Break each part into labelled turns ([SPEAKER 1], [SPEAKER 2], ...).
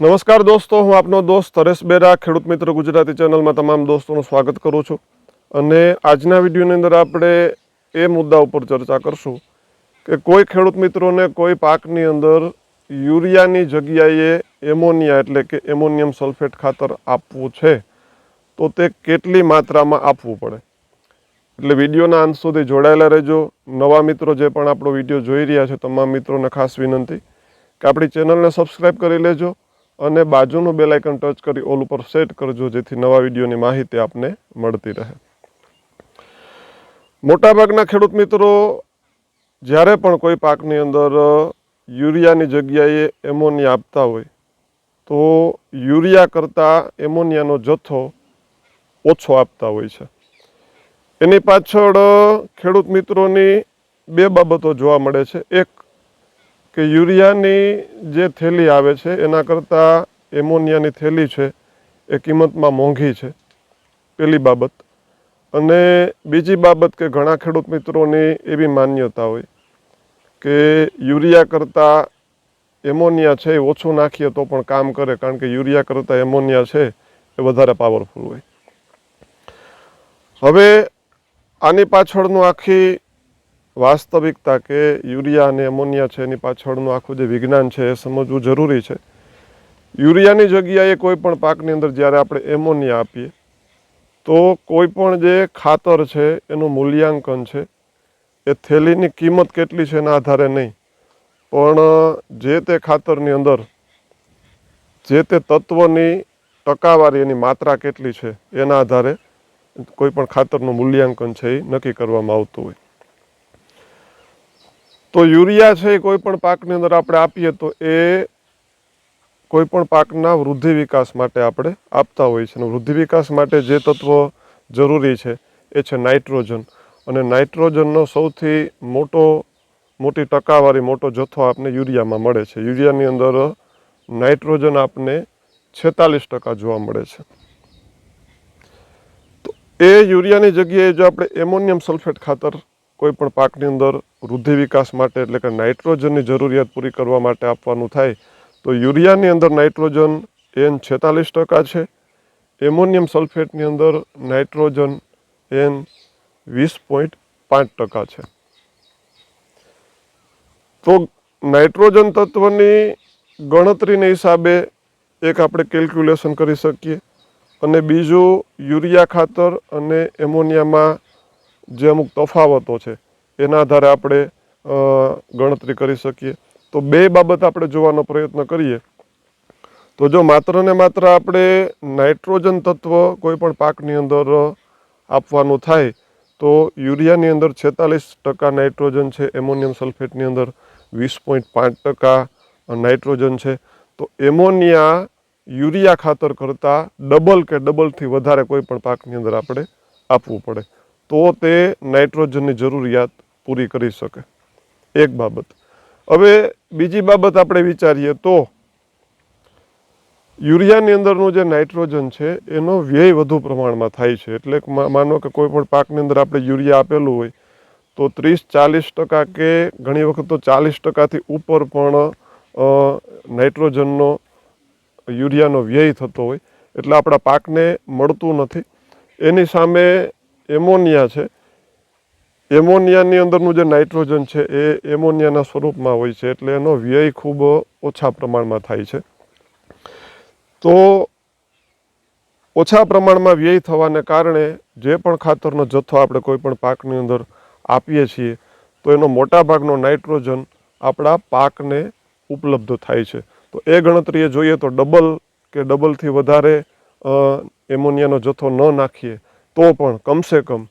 [SPEAKER 1] નમસ્કાર દોસ્તો, હું આપનો દોસ્ત હરેશ બેરા, ખેડૂત મિત્ર ગુજરાતી ચેનલમાં તમામ દોસ્તોનું સ્વાગત કરું છું. અને આજના વિડીયોની અંદર આપણે એ મુદ્દા ઉપર ચર્ચા કરશું કે કોઈ ખેડૂત મિત્રોને કોઈ પાકની અંદર યુરિયાની જગ્યાએ એમોનિયા એટલે કે એમોનિયમ સલ્ફેટ ખાતર આપવું છે, તો તે કેટલી માત્રામાં આપવું પડે? એટલે વિડીયોના અંત સુધી જોડાયેલા રહેજો. નવા મિત્રો જે પણ આપણો વીડિયો જોઈ રહ્યા છે, તમામ મિત્રોને ખાસ વિનંતી કે આપણી ચેનલને સબસ્ક્રાઈબ કરી લેજો. અને બાજુનું બેલ આઇકન ટચ કરી ઓલ ઉપર સેટ કરજો, જેથી નવા વિડીયોની માહિતી આપને મળતી રહે. મોટાભાગના ખેડૂત મિત્રો, જ્યારે પણ કોઈ પાકની અંદર યુરિયાની જગ્યાએ એમોનિયા આપતા હોય, તો યુરિયા કરતાં એમોનિયાનો જથ્થો ઓછો આપતા હોય છે. એની પાછળ ખેડૂત મિત્રોની બે બાબતો જોવા મળે છે. એક કે યુરિયાની જે થેલી આવે છે, એના કરતાં એમોનિયાની થેલી છે, એ કિંમતમાં મોંઘી છે. પહેલી બાબત. અને બીજી બાબત કે ઘણા ખેડૂત મિત્રોની એવી માન્યતા હોય કે યુરિયા કરતાં એમોનિયા છે એ ઓછું નાખીએ તો પણ કામ કરે, કારણ કે યુરિયા કરતાં એમોનિયા છે એ વધારે પાવરફુલ હોય. હવે આની પાછળનું આખી વાસ્તવિકતા કે યુરિયા અને એમોનિયા છે, એની પાછળનું આખું જે વિજ્ઞાન છે, એ સમજવું જરૂરી છે. યુરિયાની જગ્યાએ કોઈ પણ પાકની અંદર જ્યારે આપણે એમોનિયા આપીએ, તો કોઈ પણ જે ખાતર છે, એનું મૂલ્યાંકન છે, એ થેલીની કિંમત કેટલી છે, એના આધારે નહીં. પણ જે તે ખાતરની અંદર, જે તે તત્વની ટકાવારી, એની માત્રા કેટલી છે, એના આધારે કોઈ પણ ખાતરનું મૂલ્યાંકન છે, એ નક્કી કરવામાં આવતું હોય. તો યુરિયા છે એ કોઈ પાકની અંદર આપણે આપીએ તો એ કોઈ પણ પાકના વૃદ્ધિ વિકાસ માટે આપણે આપતા હોઈએ છીએ અને વૃદ્ધિ વિકાસ માટે જે તત્વ જરૂરી છે એ છે નાઇટ્રોજન. અને નાઇટ્રોજનનો સૌથી મોટો, મોટી ટકાવારી, મોટો જથ્થો આપને યુરિયામાં મળે છે. યુરિયાની અંદર નાઇટ્રોજન આપને છેતાલીસ ટકા જોવા મળે છે. તો એ યુરિયાની જગ્યાએ જો આપણે એમોનિયમ સલ્ફેટ ખાતર કોઈ પણ પાકની અંદર વૃદ્ધિ વિકાસ માટે એટલે કે નાઇટ્રોજનની જરૂરિયાત પૂરી કરવા માટે આપવાનું થાય, તો યુરિયાની અંદર નાઇટ્રોજન એન છેતાલીસ ટકા છે. એમોનિયમ સલ્ફેટની અંદર નાઇટ્રોજન એન વીસ પોઈન્ટ પાંચ ટકા છે. તો નાઇટ્રોજન તત્વની ગણતરીને હિસાબે એક આપણે કેલ્ક્યુલેશન કરી શકીએ. અને બીજું યુરિયા ખાતર અને એમોનિયામાં જે અમુક તફાવતો છે એના આધારે આપણે ગણતરી કરી શકીએ. તો બે બાબત આપણે જોવાનો પ્રયત્ન કરીએ. તો જો માત્ર ને માત્ર આપણે નાઇટ્રોજન તત્વ કોઈ પણ પાકની અંદર આપવાનું થાય, તો યુરિયાની અંદર છેતાલીસ ટકા નાઇટ્રોજન છે, એમોનિયમ સલ્ફેટની અંદર વીસ પોઈન્ટ પાંચ ટકા નાઇટ્રોજન છે. તો એમોનિયા યુરિયા ખાતર કરતાં ડબલ કે ડબલથી વધારે કોઈ પણ પાકની અંદર આપણે આપવું પડે. તો તે નાઇટ્રોજનની જરૂરિયાત પૂરી કરી શકે. એક બાબત. હવે બીજી બાબત આપણે વિચારીએ તો યુરિયાની અંદરનું જે નાઇટ્રોજન છે એનો વ્યય વધુ પ્રમાણમાં થાય છે. એટલે માનો કે કોઈ પણ પાકની અંદર આપણે યુરિયા આપેલું હોય તો ત્રીસ ચાલીસ ટકા કે ઘણી વખત તો ચાલીસ ટકાથી ઉપર પણ નાઇટ્રોજનનો યુરિયાનો વ્યય થતો હોય. એટલે આપણા પાકને મળતું નથી. એની સામે એમોનિયા છે. એમોનિયાની અંદરનું જે નાઇટ્રોજન છે, એ એમોનિયાના સ્વરૂપમાં હોય છે, એટલે એનો વ્યય ખૂબ ઓછા પ્રમાણમાં થાય છે. તો ઓછા પ્રમાણમાં વ્યય થવાને કારણે જે પણ ખાતરનો જથ્થો આપણે કોઈ પણ પાકની અંદર આપીએ છીએ, તો એનો મોટા ભાગનો નાઇટ્રોજન આપણા પાકને ઉપલબ્ધ થાય છે. તો એ ગણતરીએ જોઈએ તો ડબલ કે ડબલથી વધારે એમોનિયાનો જથ્થો ન નાખીએ, તો પણ કમસે કમ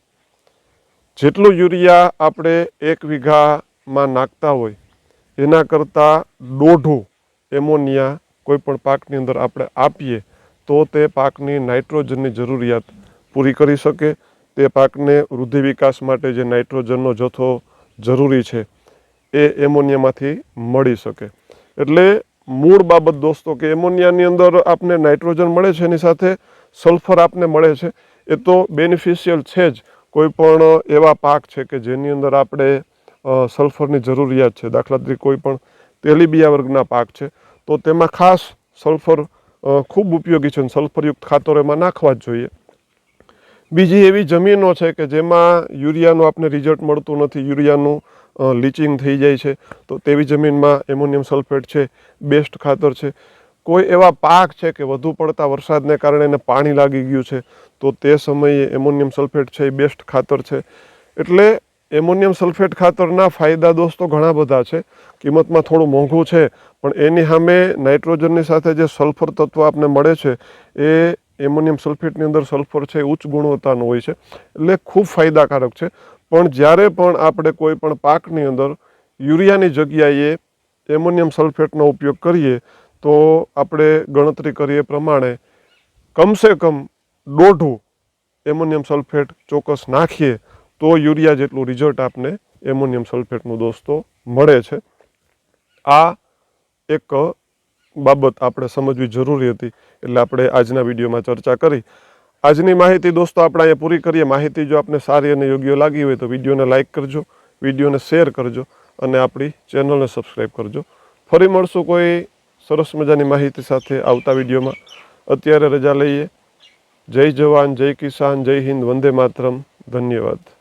[SPEAKER 1] જેટલું યુરિયા આપણે એક વીઘામાં નાખતા હોય, એના કરતાં દોઢું એમોનિયા કોઈ પણ પાકની અંદર આપણે આપીએ, તો તે પાકની નાઇટ્રોજનની જરૂરિયાત પૂરી કરી શકે. તે પાકને વૃદ્ધિ વિકાસ માટે જે નાઇટ્રોજનનો જથ્થો જરૂરી છે, એ એમોનિયામાંથી મળી શકે. એટલે મૂળ બાબત દોસ્તો કે એમોનિયાની અંદર આપને નાઇટ્રોજન મળે છે, એની સાથે સલ્ફર આપને મળે છે, એ તો બેનિફિશિયલ છે જ. કોઈ પણ એવા પાક છે કે જેની અંદર આપણે સલ્ફરની જરૂરિયાત છે દાખલા તરીકે કોઈ પણ તેલીબિયા વર્ગના પાક છે, તો તેમાં ખાસ સલ્ફર ખૂબ ઉપયોગી છે અને સલ્ફરયુક્ત ખાતરો એમાં નાખવા જ જોઈએ. બીજી એવી જમીનો છે કે જેમાં યુરિયાનું આપણે રિઝલ્ટ મળતું નથી, યુરિયાનું લીચિંગ થઈ જાય છે, તો તેવી જમીનમાં એમોનિયમ સલ્ફેટ છે બેસ્ટ ખાતર છે. કોઈ એવા પાક છે કે વધુ પડતા વરસાદને કારણે એને પાણી લાગી ગયું છે, તો તે સમયે એમોનિયમ સલ્ફેટ છે એ બેસ્ટ ખાતર છે. એટલે એમોનિયમ સલ્ફેટ ખાતરના ફાયદા દોસ્તો ઘણા બધા છે. કિંમતમાં થોડું મોંઘું છે, પણ એની સામે નાઇટ્રોજનની સાથે જે સલ્ફર તત્વ આપને મળે છે, એ એમોનિયમ સલ્ફેટની અંદર સલ્ફર છે એ ઉચ્ચ ગુણવત્તાનું હોય છે. એટલે ખૂબ ફાયદાકારક છે. પણ જ્યારે પણ આપણે કોઈ પણ પાકની અંદર યુરિયાની જગ્યાએ એમોનિયમ સલ્ફેટનો ઉપયોગ કરીએ તો આપણે ગણતરી કરીએ પ્રમાણે કમસે કમ દોઢું એમોનિયમ સલ્ફેટ ચોક્કસ નાખીએ તો યુરિયા જેટલું રિઝલ્ટ આપને એમોનિયમ સલ્ફેટનું દોસ્તો મળે છે. આ એક બાબત આપણે સમજવી જરૂરી હતી, એટલે આપણે આજના વિડીયોમાં ચર્ચા કરી. આજની માહિતી દોસ્તો આપણે અહીંયા પૂરી કરીએ. માહિતી જો આપને સારી અને યોગ્ય લાગી હોય તો વિડીયોને લાઇક કરજો, વિડીયોને શેર કરજો અને આપણી ચેનલને સબસ્ક્રાઈબ કરજો. ફરી મળશું કોઈ સરસ મજાની માહિતી સાથે આવતા વિડીયોમાં. અત્યારે રજા લઈએ. જય જવાન, જય કિસાન, જય હિન્દ, વંદે માતરમ. ધન્યવાદ.